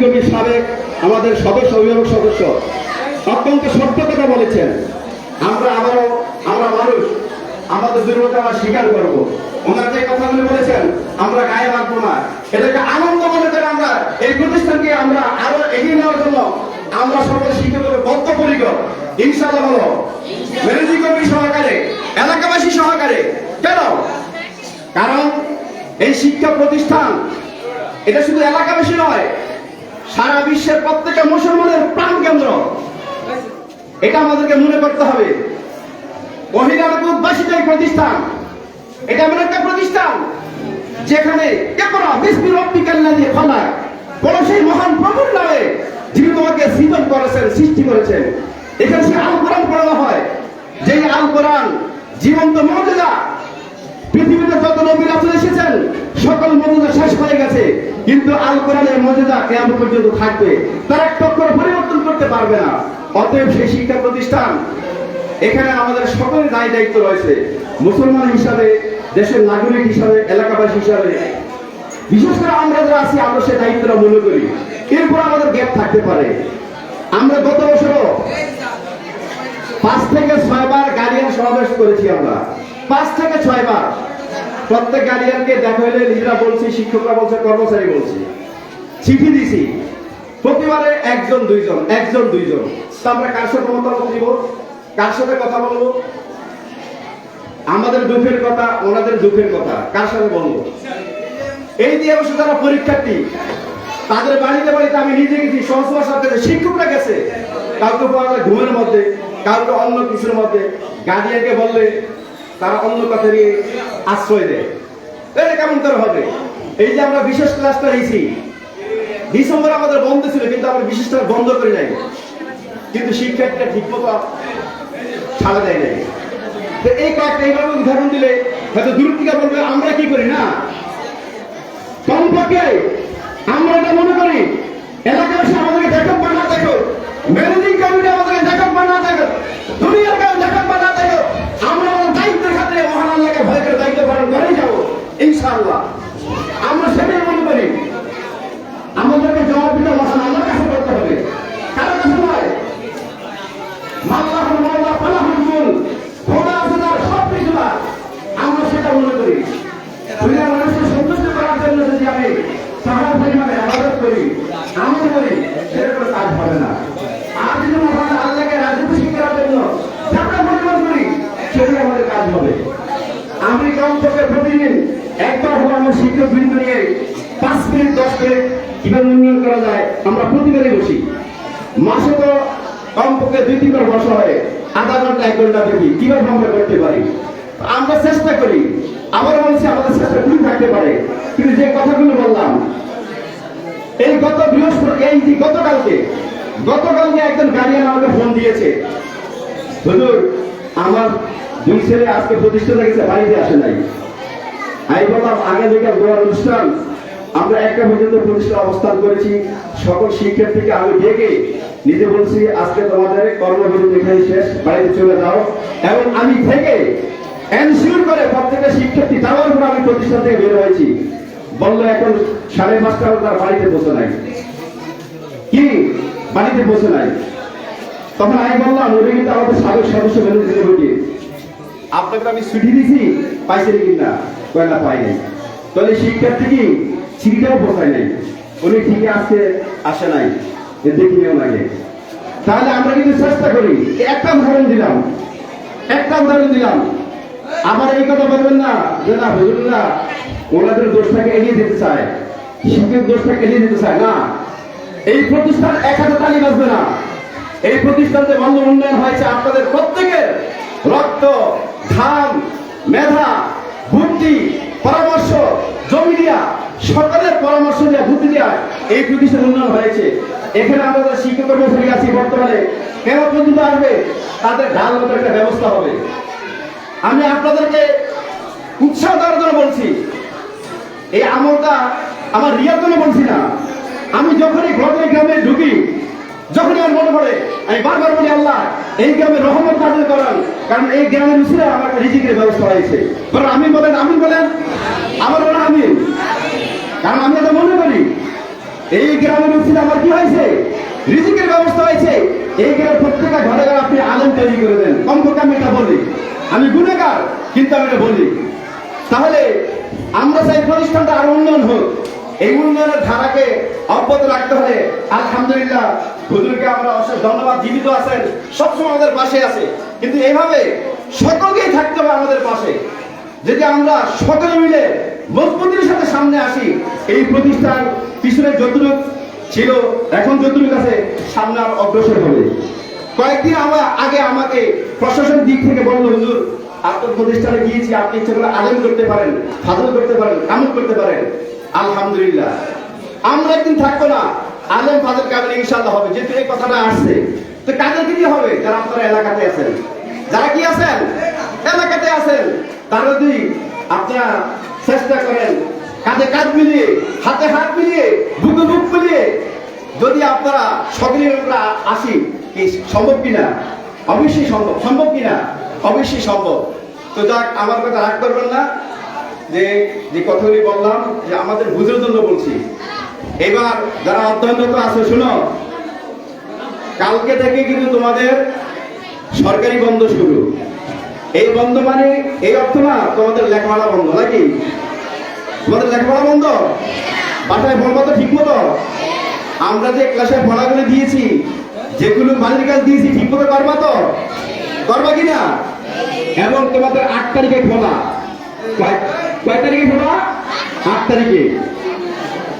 কমিটির সাবেক আমাদের সদস্য, অভিভাবক সদস্য, অত্যন্ত সত্য কথা বলেছেন। আমরা আবারও, আমরা মানুষ, আমাদের দুর্বলতা আমরা স্বীকার করব। ওনারা যে কথাগুলি বলেছেন, আমরা গায়ে রাখব না। এটাকে আনন্দ মনে করে আমরা এই প্রতিষ্ঠানকে আমরা আরও এগিয়ে নেওয়ার জন্য আমরা সকল শিক্ষকের বদ্ধপরিকর। ইনশাআল্লাহ বলো ম্যানেজিং কমিটি সহকারে, এলাকাবাসী সহকারে, কেন? কারণ এই শিক্ষা প্রতিষ্ঠান, এটা শুধু এলাকাবাসী নয় সারা বিশ্বের প্রত্যেকটা মুসলমানের প্রাণ কেন্দ্র। এটা আমাদেরকে মনে করতে হবে। মহিলার মহিলাবাসীদের প্রতিষ্ঠান। এটা এমন একটা প্রতিষ্ঠান যেখানে কোন সেই মহান প্রভুর নামে যিনি তোমাকে সৃজন করেছেন, সৃষ্টি করেছেন। এখানে সে আল কোরআন পড়ানো হয়। যেই আল কোরআন জীবন্ত মর্যাদা পৃথিবীতে যত নবী রাসূল এসেছেন সকল মর্যাদা শেষ হয়ে গেছে। কিন্তু আল কোরআনের মর্যাদা কেমন পর্যন্ত থাকবে। তার এক টক্কর পরিবর্তন করতে পারবে না। অতএব সেই শিক্ষা প্রতিষ্ঠান, এখানে আমাদের সকলের দায় দায়িত্ব রয়েছে। মুসলমান হিসাবে, দেশের নাগরিক হিসাবে, এলাকাবাসী হিসাবে। বিশেষ করে আমরা যারা আছি, আমরা সে দায়িত্বটা মনে করি। এরপর আমাদের গ্যাপ থাকতে পারে। আমরা গত বছরও পাঁচ থেকে ছয় বার গার্ডিয়ান সমাবেশ করেছি আমরা। পাঁচ থেকে ছয় বার প্রত্যেক গার্ডিয়ানকে দেখা হলে নিজেরা বলছি, শিক্ষকরা বলছে, কর্মচারী বলছি। চিঠি দিছি। প্রতিবারে একজন, দুইজন একজন, দুইজন। আমরা কার সাথে মতামত দিব? কার সাথে কথা বলব? আমাদের দুঃখের কথা, ওনাদের দুঃখের কথা। কার সাথে বলব? এই দিয়ে অবশ্য যারা পরীক্ষার্থী, তাদের বাড়িতে বাড়িতে আমি নিজে গেছি, সহসভার সাথে শিক্ষকরা গেছে, কাউকে ঘুমের মধ্যে, কাউকে অন্য কিছুর মধ্যে। গার্ডিয়ানকে বললে তারা অন্য কথা নিয়ে আশ্রয় দেয়। কেমন করে হবে? এই যে আমরা বিশেষ ক্লাসটা নিয়েছি। ডিসেম্বর আমাদের বন্ধ ছিল, কিন্তু আমরা বিশেষ ক্লাস বন্ধ করি নাই। কিন্তু শিক্ষার্থীরা ঠিক মতো ছাড়া দেয় নাই। এই কয়েকটা এইভাবে উদাহরণ দিলে হয়তো দূর থেকে বলবে, আমরা কি করি না? কমপক্ষে আমরা এটা মনে করি, এলাকাবাসী আমাদেরকে দেখো বা না দেখো ম্যানেজিং কমিটি আমাদেরকে দেখো বা না দেখো দুনিয়ার কেউ দেখো বা দেখো আমরা আমাদের দায়িত্বের খাতে করে দায়িত্ব পালন করেই যাব, ইনশাআল্লাহ। আমরা সেটাই মনে করি। আমাদেরকে জবাব দিতে মহান আল্লাহর কাছে করতে হবে। কারও কাছে নয় মাল্লাহুল মাওলা, ফালাহুল মুল খোদা আছে তার সব কিছু। আমরা সেটা মনে করি। দুনিয়ার মানুষকে সন্তুষ্ট করার জন্য আমি আবাদত করি করি সেটা কাজ হবে না। আর যদি মহান আল্লাহকে রাজি খুশি করার জন্য যাত্রা পরিমাণ করি সেটাই আমাদের কাজ হবে আমি কমপক্ষে প্রতিদিন একবার হলো আমার শিক্ষক বৃন্দ নিয়ে পাঁচ মিনিট, দশ মিনিট কীভাবে উন্নয়ন করা যায়, আমরা প্রতিবারই বসি মাসে তো কমপক্ষে দুই, তিনবার বসা হয়। আধা ঘণ্টা, এক ঘণ্টা দেখি কীভাবে আমরা করতে পারি। আমরা চেষ্টা করি। আবার বলছি, আমাদের চেষ্টা ভুল থাকতে পারে। কিন্তু যে কথাগুলো বললাম, এই গত বৃহস্পতি, এই যে গতকালকে গতকালকে একজন গার্ডিয়ান আমাকে ফোন দিয়েছে। হুজুর, আমার দুই ছেলে আজকে প্রতিষ্ঠানে গেছে বাড়িতে আসে নাই। আমি বললাম আগামীকাল দোয়ার অনুষ্ঠান। আমরা একটা পর্যন্ত প্রতিষ্ঠানে অবস্থান করেছি। সকল শিক্ষার্থীকে আমি ডেকে নিজে বলছি, আজকে তোমাদের কর্মবিরতি এখানে শেষ, বাড়িতে চলে যাও। এবং আমি থেকে এনশিওর করে প্রত্যেকটা শিক্ষার্থী যাওয়ার পর আমি প্রতিষ্ঠান থেকে বের হয়েছি। বলল, এখন সাড়ে পাঁচটা তার বাড়িতে বসে নাই। কি? বাড়িতে বসে নাই। তখন আমি বললাম, ওটা কিন্তু আমাদের সাবেক সদস্য কমিটি আপনাকে আমি চিঠি দিছি, পাইছেন কিনা? কয় না, পাই নাই। তাহলে শিক্ষার্থী কি চিঠিটাও পৌঁছায় নাই? উনি ঠিকই আসছে আসে নাই, এ দেখিও লাগে। তাহলে আমরা কিন্তু চেষ্টা করি, একটা উদাহরণ দিলাম। একটা উদাহরণ দিলাম। আবার এই কথা বলবেন না, যে না হুজুররা ওনাদের দোষটাকে এড়িয়ে দিতে চায়। শিক্ষক দোষটাকে এড়িয়ে দিতে চায়, না। এই প্রতিষ্ঠান এক হাতে তালি বাজবে না। এই প্রতিষ্ঠানতে বন্ধ উন্নয়ন হয়েছে, আপনাদের প্রত্যেকের রক্ত ঘাম মেধা, বুদ্ধি, পরামর্শ, জমি দিয়া, সরকারের পরামর্শ দেওয়া বুদ্ধি দেওয়া এই প্রতিষ্ঠান উন্নয়ন হয়েছে। এখানে আমাদের শিক্ষক কর্মচারী আছি বর্তমানে। কেন পর্যন্ত আসবে? তাদের ঢাল মতো একটা ব্যবস্থা হবে। আমি আপনাদেরকে উৎসাহ দেওয়ার জন্য বলছি। এই আমলটা আমার রিয়ার জন্য বলছি না। আমি যখনই ঘটনা গ্রামে ঢুকি যখনই আমার মনে পড়ে, আমি বারবার বলি, আল্লাহ, এই গ্রামে রহমত নাজিল করান, কারণ এই গ্রামের আমার একটা রিজিকের ব্যবস্থা হয়েছে কারণ আমি বলেন আমি বলেন। আমার বলেন আমি কারণ আমি এটা মনে করি, এই গ্রামের উচিত আমার কি হয়েছে? রিজিকের ব্যবস্থা হয়েছে। এই গ্রামের প্রত্যেকটা ঘরে ঘরে আপনি আলেম তৈরি করে দেন। কমপক্ষে আমি এটা বলি। আমি গুণাগার, কিন্তু আমি এটা বলি। তাহলে আমরা চাই প্রতিষ্ঠানটা আরও উন্নয়ন হোক। এই উন্নয়নের ধারাকে অব্যাহত রাখতে হলে আলহামদুলিল্লাহ হুজুরকে আমরা অশেষ ধন্যবাদ, জীবিত আছেন, সবসময় আমাদের পাশে আছে। কিন্তু এইভাবে সকলকেই থাকতে হবে আমাদের পাশে। যদি আমরা সকলে মিলে মজবুতির সাথে সামনে আসি, এই প্রতিষ্ঠান পিছনে যতটুক ছিল, এখন যতটুক আছে, সামনে আর অগ্রসর হবে। কয়েকদিন আমরা আগে আমাকে প্রশাসন দিক থেকে বলল, হুজুর, আপনার প্রতিষ্ঠানে গিয়েছি, আপনি ইচ্ছে করে আলেম করতে পারেন, ফাজল করতে পারেন কামুক করতে পারেন। আলহামদুলিল্লাহ। আমরা একদিন থাকব না আলেম ফাজল কামিল ইনশাল্লাহ হবে, যেহেতু এই কথাটা আসছে। তো কাদেরকে দিয়ে হবে? যারা আপনারা এলাকাতে আছেন। যারা কি আছেন? এলাকাতে আছেন। তারা যদি আপনারা চেষ্টা করেন কাঁধে কাঁধ মিলিয়ে, হাতে হাত মিলিয়ে, বুকে বুক মিলিয়ে, যদি আপনারা সকলের উপরে আসি, কি সম্ভব কিনা? অবশ্যই সম্ভব। সম্ভব কিনা? অবশ্যই সম্ভব। তো যাক, আমার কথা রাগ করবেন না। যে যে কথাগুলি বললাম, যে আমাদের বুঝের জন্য বলছি। এবার যারা অধ্যয়নরত আছে, শুনো। কালকে থেকে কিন্তু তোমাদের সরকারি বন্ধ শুরু। এই বন্ধ মানে এই অর্থ না, তোমাদের লেখাপড়া বন্ধ, নাকি? তোমাদের লেখাপড়া বন্ধ? বাসায় পড়বা তো ঠিক মতো। আমরা যে ক্লাসে পড়াগুলো দিয়েছি, যেগুলো বাড়ির কাজ দিয়েছি, ঠিক মতো করবা তো? করবা কিনা? এবং তোমাদের আট তারিখে খোলা। কয় তারিখে খোলা? আট তারিখে।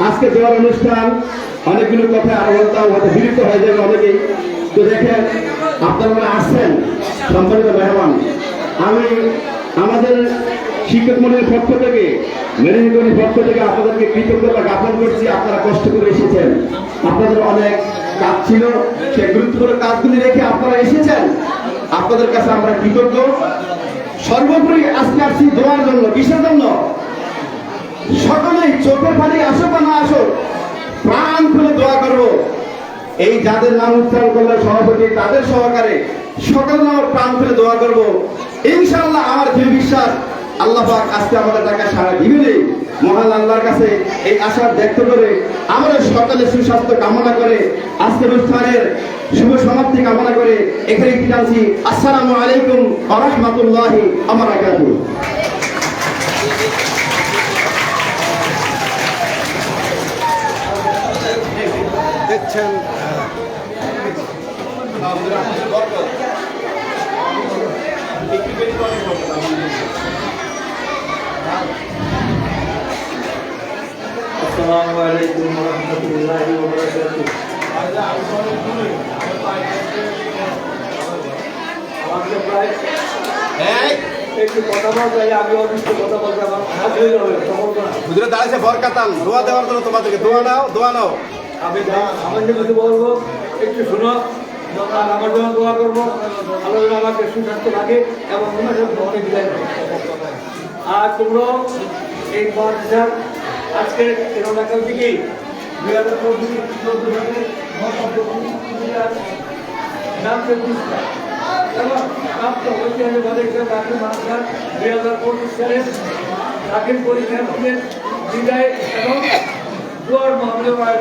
আজকে দেওয়ার অনুষ্ঠান, অনেকগুলো কথা আরও বলতাম হয়তো বিরক্ত হয়ে যাবে অনেকেই। তো দেখেন, আপনারা আসছেন? সম্মানিত মেহমান। আমি আমাদের শিক্ষক মন্ডলের পক্ষ থেকে মেরিনগরের পক্ষ থেকে আপনাদেরকে কৃতজ্ঞতা জ্ঞাপন করছি, আপনারা কষ্ট করে এসেছেন। আপনাদের অনেক কাজ ছিল সে গুরুত্বপূর্ণ কাজগুলি রেখে আপনারা এসেছেন। আপনাদের কাছে আমরা কৃতজ্ঞ। সর্বোপরি আজকে আসছি দোয়ার জন্য, কিসের জন্য? সকলেই চোখের পানি আসো বা না আসো প্রাণ খুলে দোয়া করব। এই যাদের নাম উচ্চারণ করলে সভাপতি, তাদের সহকারে সকল নাম প্রাণ খুলে দোয়া করব। ইনশাল্লাহ আমার দৃঢ় বিশ্বাস, আল্লাহ পাক আজকে আমাদের টাকা সারা দিবেন মহান আল্লাহর কাছে এই আশা ব্যক্ত করে আমরা সকালে সুস্বাস্থ্য কামনা করে আজকের অনুষ্ঠানের শুভ সমাপ্তি কামনা করে এখানে কি জানছি আসসালামু আলাইকুম আ রহমতুল্লাহি আমার হাত যাবে তখন না হুজুরে দাঁড়িয়েছে বরকাতান দোয়া দেওয়ার জন্য তোমাদেরকে। দোয়া নাও দোয়া নাও। আমি সামান্য কিছু বলব, একটু শোনো। আমার জন্য দোয়া করব আল্লাহ আমাকে সুস্বাস্থ্য থাকে এবং তোমার সাথে অনেক বিদায়। আর তোমরা এই মাদ্রাসার আজকে তেরো টাকার দিকে দুই হাজার চব্বিশ চোদ্দ সালে নামতে পুরস্কার এবং দুই হাজার পঁচিশ সালে দাখিল পরীক্ষার্থীদের বিদায় এবং দুয়ার মহাবিদ্যালয়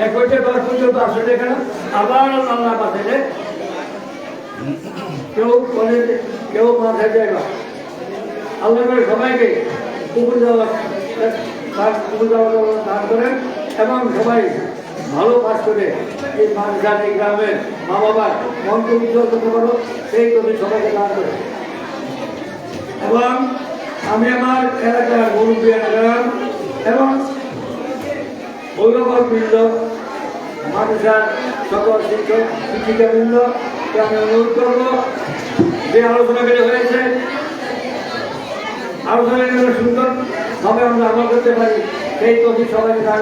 এক হইতে দশ পর্যন্ত আসলে এখানে আবার আল্লাহ পাঠাইলে কেউ কেউ মাথায় যায় না। আল্লাহ করে সবাইকে কুকুর কুকুর যাওয়া দান করেন এবং সবাই ভালো কাজ করে এই মানুষের এই গ্রামের মা বাবার মনকে উজ্জ্বল করতে পারো, সেই তুমি সবাইকে দান করে। এবং আমি আমার এলাকার মুরব্বী এলাকার এবং অভিভাবক বৃন্দ মানুষের সকল শিক্ষক শিক্ষিকা বৃন্দ আমি অনুরোধ করব যে আলোচনা করে হয়েছে। আলোচনা করে সুন্দর ভাবে আমরা আমল করতে পারি। সেই তথ্য সবাইকে দান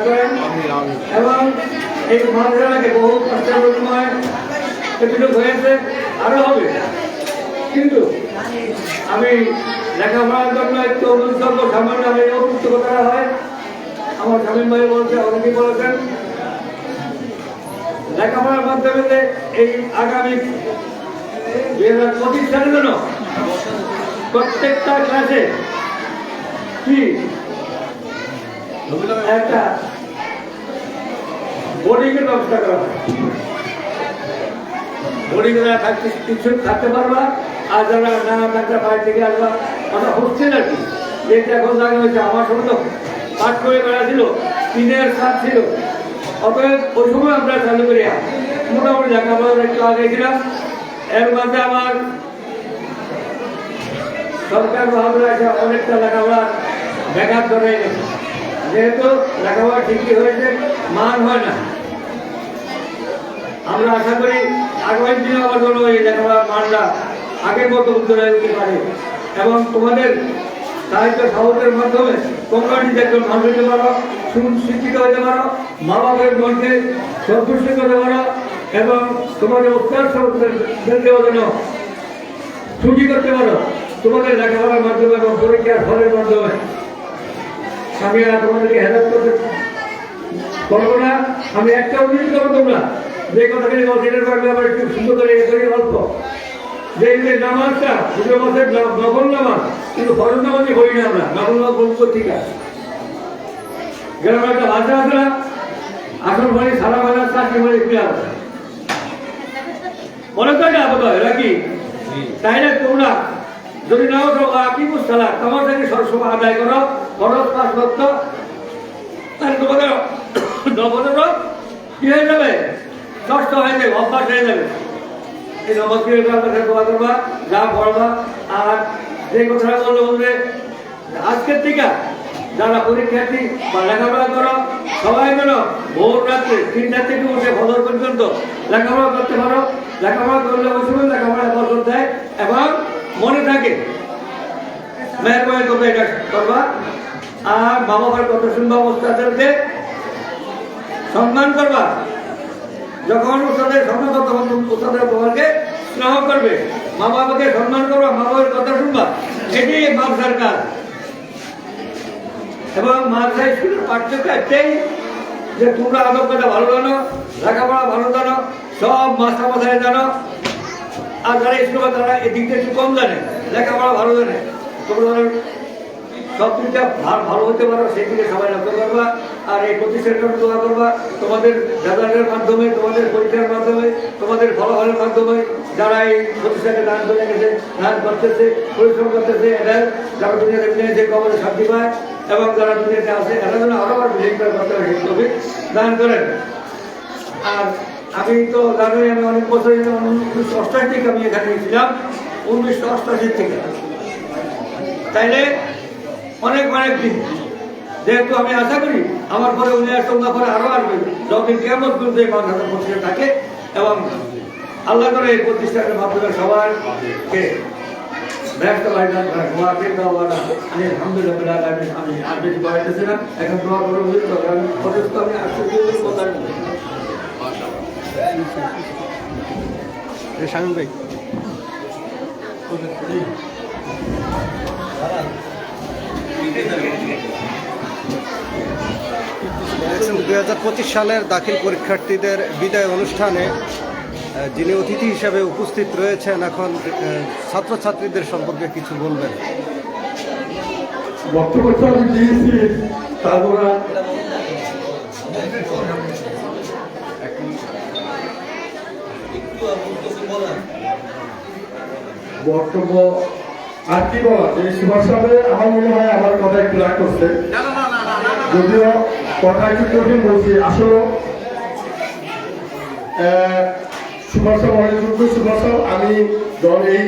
এবং এই মানুষেরাকে বহু কষ্টের হয়েছে, আরও হবে। কিন্তু আমি লেখাপড়ার জন্য একটু অনুসর্গ সামান্য আমি অভিযুক্ত করা হয়। আমার স্বামী ভাই বলছে অনেকেই বলেছেন? লেখাপড়ার মাধ্যমে এই আগামী দুই হাজার পঁচিশ সালের জন্য প্রত্যেকটা ক্লাসে কি একটা বোর্ডিং এর ব্যবস্থা করা বোর্ডিং এ থাকতে কিছু থাকতে পারবা আর যারা না থাকতে বাইরে থেকে আসবা। ওটা হোস্টেল আর কি যেটা এখন লাগে হয়েছে, আমার সময় তো পাঠ করে বেড়া তিনের সাত ছিল। অতএব ওই সময় আমরা চালু করি মোটামুটি লেখাপড়া একটু আগে ছিলাম। এর মধ্যে আমার সরকার ভাবে আছে, অনেকটা লেখাপড়া ব্যাঘাত ধরে গেছে। যেহেতু লেখাপড়া ঠিকই হয়েছে, মান হয় না। আমরা আশা করি আগামী দিনে আমার জন্য এই লেখাপড়ার মানটা আগের মতো উত্তরে উঠতে পারে। এবং তোমাদের সাহিত্য সহজের মাধ্যমে তোমরা নিজেকে মানুষ হতে পারো সুশিক্ষিত হতে পারো মা বাবার মনকে সন্তুষ্ট করতে পারো, এবং তোমাদের সরকার জন্য ছুটি করতে পারো। তোমাদের লেখাপড়ার মাধ্যমে এবং পরীক্ষার ফলের মাধ্যমে আমি আর তোমাদেরকে হেল্প করতে করব না। আমি একটা অনুরোধ করব তোমরা যে কথাগুলি বলছি এটার আবার একটু সুন্দর করে এ করি অল্প যে নামাজটা পুজো মাসের ন- নামাজ কিন্তু ফরজ নামাজই করি না আমরা। নফল নামাজ বলব ঠিক আছে। গ্রামে একটা ভাষা আছে না? আসল মানে সারা ভাষা চাকরি মানে ক্লিয়ার মনে করে না আপাতত এরা কি? তাইলে তোমরা? যদি নাও তো আকিমুস সালাত, তোমার থেকে সবসময় আদায় করো খরচ পাঁচ ভক্ত তাহলে তোমাদের নবদেরও কি হয়ে যাবে? নষ্ট হয়ে যাবে, অভ্যাস হয়ে যাবে। এই নবদ্বীপ কাছে দোয়া করবা, যা পড়বা, আর যে কথাটা বলল বলবে আজকের থেকে যারা পরীক্ষার্থী বা লেখাপড়া করো, সবাই যেন ভোর রাত্রে তিনটা থেকে উঠে ফজর পর্যন্ত লেখাপড়া করতে পারো। লেখাপড়া করলে সময় লেখাপড়া বসত দেয়, এবং মনে থাকে। মেহরবানি করবে এটা করবা আর মা বাবার কথা শুনবা ওস্তাদেরকে সম্মান করবা। যখন ওস্তাদের সম্মান তখন ওস্তাদের তোমাকে স্নেহ করবে। মা বাবাকে সম্মান করবা মা বাবার কথা শুনবা। এটি মাদ্রাসার কাজ। এবং মাদ্রাসা স্কুলের পার্থক্য একটাই, যে তোমরা আদবটা ভালো জানো, লেখাপড়া ভালো জানো, সব মাস্টার মাথায় জানো আর যারা স্কুলে তারা এই দিকটা একটু কম জানে, লেখাপড়া ভালো জানে তোমরা সব দিকটা ভালো হতে পারো, সেই দিকে সবাই লক্ষ্য করবা, আর এই প্রতিষ্ঠানের জন্য দোয়া করবা, তোমাদের রেজাল্টের মাধ্যমে, তোমাদের পরীক্ষার মাধ্যমে, তোমাদের ফলাফলের মাধ্যমে, যারা এই প্রতিষ্ঠানে দান করে গেছে, দান করতেছে, পরিশ্রম করতেছে এরা যারা দুনিয়াতে নিয়েছে কবরে শান্তি পায় এবং যারা দুনিয়াতে আছে, এরা যেন আরও আবার বিজয়ী করতে দান করেন। আর আমি তো জানোই, আমি অনেক বছর উনিশশো অষ্টাশি থেকে আমি এখানে ছিলাম উনিশশো অষ্টাশি থেকে। তাইলে অনেক অনেক দিন। যেহেতু আমি আশা করি আমার পরে উনি আসতে ওনার পরে আরও আসবে। যতদিন কেমন পর্যন্ত এই মাদ্রাসা প্রতিষ্ঠান থাকে এবং আল্লাহ করে এই প্রতিষ্ঠানের মাধ্যমে সবাইকে ব্যস্ত আমি আর বেশি বাড়াইতেছি না। এখন দোয়া করে আমি আমি বলি শামিম ভাই। দুই হাজার পঁচিশ সালের দাখিল পরীক্ষার্থীদের বিদায় অনুষ্ঠানে যিনি অতিথি হিসেবে উপস্থিত রয়েছেন এখন ছাত্রছাত্রীদের সম্পর্কে কিছু বলবেন। বক্তব্যটা আমি দিয়েছি তারপরে বক্তব্য আর কি সুভাষ সাহেব আমার মনে হয় আমার কথা একটু রাগ করছে। যদিও কথা একটু কঠিন বলছি। আসলে সুভাষ সাহেব সুভাষ সাহেব আমি এই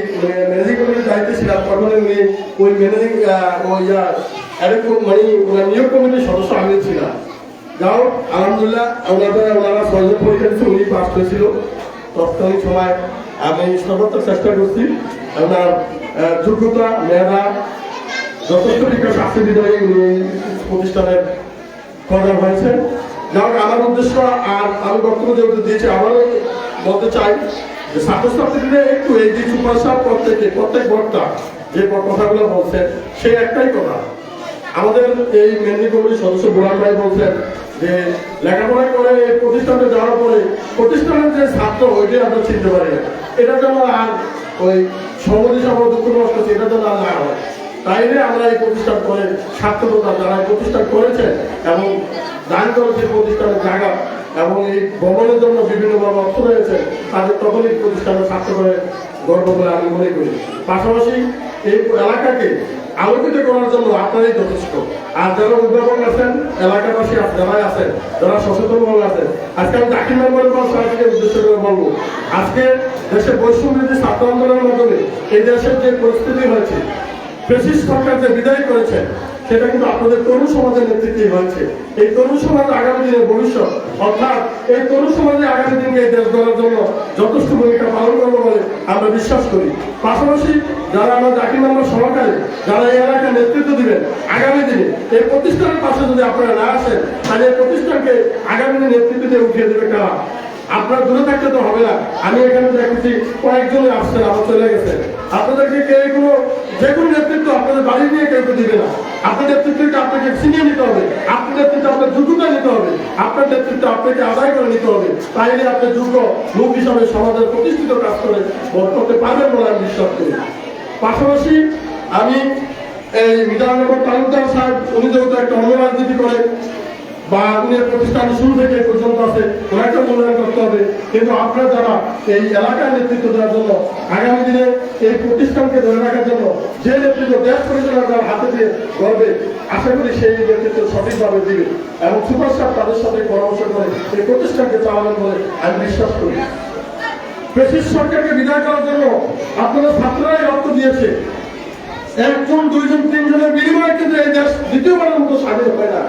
ম্যানেজিং কমিটির দায়িত্বে ছিলাম তখন উনি ওই ম্যানেজিং ওই মানে ওনার নিয়োগ কমিটির সদস্য আমি ছিলাম। যাও আলহামদুলিল্লাহ ওনাদের ওনারা ছয়জন পরীক্ষা উনি পাস হয়েছিল। তৎকালীন সময় আমি সর্বোত্তর চেষ্টা করছি। আপনার যোগ্যতা, মেধা, যথেষ্ট বিকাশ উনি এই প্রতিষ্ঠানের কর্নার হয়েছে। যাই আমার উদ্দেশ্য আর আমি বক্তব্য যেহেতু দিয়েছি আমারও বলতে চাই যে ছাত্রছাত্রীদের একটু এই যে সুপারস্টার প্রত্যেকে, প্রত্যেক বক্তা যে কথাগুলো বলছেন সেই একটাই কথা। আমাদের এই কমিটির সদস্য বুড়ান ভাই বলছেন যে লেখাপড়া করে এই প্রতিষ্ঠানে যাওয়ার পরে প্রতিষ্ঠানের যে ছাত্র ওইটাই আমরা চিনতে পারি এটা যেন আর ওই সমাধি সভা দুঃখ কষ্ট সেটা যেন আর না হয়। তাইলে আমরা এই প্রতিষ্ঠান করে ছাত্রতা যারা প্রতিষ্ঠান করেছে এবং দান করেছে প্রতিষ্ঠানের জায়গা এবং এই ভবনের জন্য বিভিন্নভাবে অর্থ রয়েছে, তাদের তখনই প্রতিষ্ঠানের ছাত্র করে গর্ব বলে আমি মনে করি। পাশাপাশি এই এলাকাকে আলোকিত করার জন্য আপনারাই যথেষ্ট। আর যারা উদ্ভাবন আছেন, এলাকাবাসী যারাই যারা আছেন, যারা সচেতন ভাবে আছেন, আজকে আমি দাখিল মেম্বার সবাইকে উদ্দেশ্য করে বলব। আজকে দেশে বৈষম্য যে ছাত্র আন্দোলনের মাধ্যমে এই দেশের যে পরিস্থিতি হয়েছে, ব্রিটিশ সরকার যে বিদায় করেছে সেটা কিন্তু আপনাদের তরুণ সমাজের নেতৃত্বে হয়েছে। এই তরুণ সমাজ আগামী দিনের ভবিষ্যৎ, অর্থাৎ এই তরুণ সমাজে আগামী দিনকে দেশ গড়ার জন্য যথেষ্ট ভূমিকা পালন করবে বলে আমরা বিশ্বাস করি। পাশাপাশি যারা আমরা জাকির নাম্বার সহকারে, যারা এই এলাকায় নেতৃত্ব দিবেন, আগামী দিনে এই প্রতিষ্ঠানের পাশে যদি আপনারা না আসেন, তাহলে এই প্রতিষ্ঠানকে আগামী দিনে নেতৃত্ব দিয়ে উঠিয়ে দেবে কারা? আপনার দূরে থাকতে তো হবে না। আমি এখানে দেখেছি কয়েকজন আসছেন আবার চলে গেছে। আপনাদেরকে কেউ কোনো, যে কোনো নেতৃত্ব আপনাদের বাড়ি নিয়ে কেউ দিবে না। আপনার নেতৃত্বকে আপনাকে ছিনিয়ে নিতে হবে। আপনার নেতৃত্ব আপনার যোগ্যতা নিতে হবে। আপনার নেতৃত্ব আপনাকে আদায় করে নিতে হবে। তাইলে আপনি যোগ্য লোক হিসাবে সমাজের প্রতিষ্ঠিত কাজ করে করতে পারবেন বলে আমি বিশ্বাস করি। পাশাপাশি আমি এই মিজানুর তালুকদার সাহেব, উনি যেহেতু একটা অন্য রাজনীতি করে বা উনি প্রতিষ্ঠান শুরু থেকে পর্যন্ত আছে মূল্যায়ন করতে হবে। কিন্তু আপনারা যারা এই এলাকার নেতৃত্ব দেওয়ার জন্য, আগামী দিনে এই প্রতিষ্ঠানকে ধরে রাখার জন্য যে নেতৃত্ব দেশ পরিচালনা করার হাতে দিয়ে আশা করি সেই নেতৃত্ব সঠিকভাবে দিবে। এবং সুপার তাদের সাথে পরামর্শ করে এই প্রতিষ্ঠানকে চালাবেন বলে আমি বিশ্বাস করি। ব্রিটিশ সরকারকে বিদায় করার জন্য আপনারা ছাত্ররাই রক্ত দিয়েছে। একজন, দুইজন, তিনজনের বিনিময়ে কিন্তু এই দেশ দ্বিতীয়বারের মতো স্বাধীন হয় না।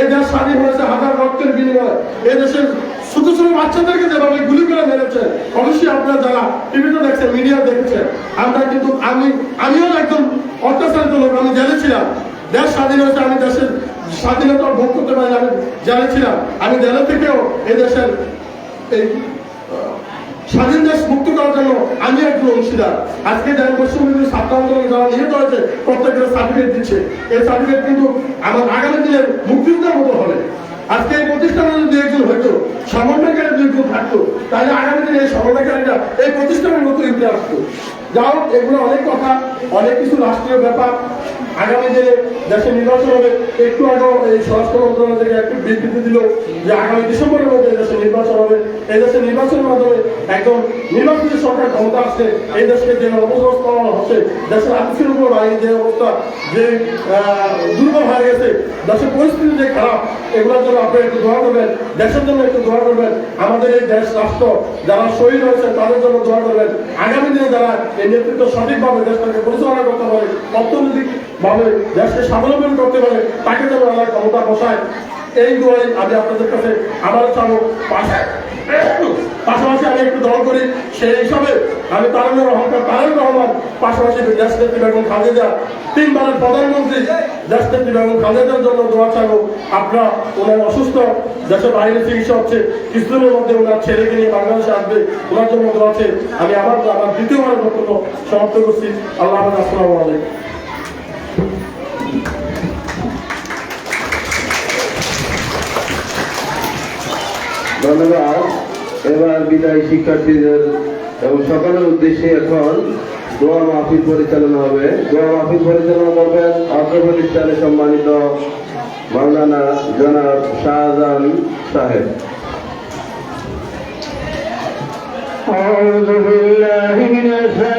এই দেশ স্বাধীন হয়েছে হাজার রক্তের বিনিময়ে। এই দেশের ছোট ছোট বাচ্চাদেরকে যেভাবে গুলি করে মেরেছে, অবশ্যই আপনারা যারা টিভিতে দেখছে মিডিয়া দেখেছেন, আমরা কিন্তু আমি, আমিও একজন অত্যাচারিত লোক, আমি জেলে ছিলাম দেশ স্বাধীন হয়েছে, আমি দেশের স্বাধীনতা ভোগ করতে পারি আমি জেলে ছিলাম আমি জেলে থেকেও এই দেশের এই স্বাধীন দেশ মুক্ত করার জন্য আমি একজন অংশীদার। আজকে যারা পশ্চিমবঙ্গের ছাত্র আন্দোলনে যারা নিহত হয়েছে, প্রত্যেকের সার্টিফিকেট দিচ্ছে। এই সার্টিফিকেট কিন্তু আমার আগামী দিনের মুক্তিযোদ্ধার মতো হবে। আজকে এই প্রতিষ্ঠানের যদি একজন হইতো সমন্বয়কারী যদি কেউ থাকতো। তাহলে আগামী দিনে এই সমন্বয়কারীরা এই প্রতিষ্ঠানের মতো উঠে আসতো। যাও এগুলো অনেক কথা, অনেক কিছু রাষ্ট্রীয় ব্যাপার। আগামী দিনে দেশে নির্বাচন হবে, একটু আগে এই স্বরাষ্ট্র মন্ত্রণালয় থেকে একটু বিবৃতি দিল যে আগামী ডিসেম্বরের মধ্যে দেশে নির্বাচন হবে। এই দেশে নির্বাচনের মাধ্যমে একদম নির্বাচিত সরকার ক্ষমতা আসছে, এই দেশকে যে অবস্থা হচ্ছে, দেশের আর্থিক উপর আইন যে অবস্থা, যে দুর্বল হয়ে গেছে, দেশের পরিস্থিতি যে খারাপ, এগুলোর জন্য আপনি একটু দোয়া করবেন, দেশের জন্য একটু দোয়া করবেন, আমাদের এই দেশ রাষ্ট্র যারা শহীদ হয়েছে, তাদের জন্য দোয়া করবেন। আগামী দিনে যারা এই নেতৃত্ব সঠিকভাবে দেশটাকে পরিচালনা করতে পারে, অর্থনৈতিক ভাবে দেশকে স্বাবলম্বন করতে পারে তাকে যেন আমার ক্ষমতা বসায়, এই দোয়াই আমি আপনাদের কাছে আবার চাবো। পাশে পাশাপাশি আমি একটু দল করি, সেই হিসাবে আমি তারুণের অহংকার তারেক রহমান পাশাপাশি দেশ নেত্রী বেগম খালেদা, তিনবারের প্রধানমন্ত্রী দেশ নেত্রী বেগম খালেদার জন্য দোয়া চাইব আপনারা ওনার অসুস্থ, দেশের বাইরে চিকিৎসা হচ্ছে, কিছুদিনের মধ্যে ওনার ছেলেকে নিয়ে বাংলাদেশে আসবে, ওনার জন্য দোয়া আছে আমি আবার আমার দ্বিতীয়বার বক্তব্য সমাপ্ত করছি। আল্লাহ আসসালামু আলাইকুম। ধন্যবাদ এবার বিদায়ী শিক্ষার্থীদের এবং সকলের উদ্দেশ্যে এখন দোয়া মাহফিল পরিচালনা হবে দোয়া মাহফিল পরিচালনা করবেন অত্র প্রতিষ্ঠানে সম্মানিত মাওলানা জনাব শাহজাহান সাহেব أعوذ بالله من الشيطان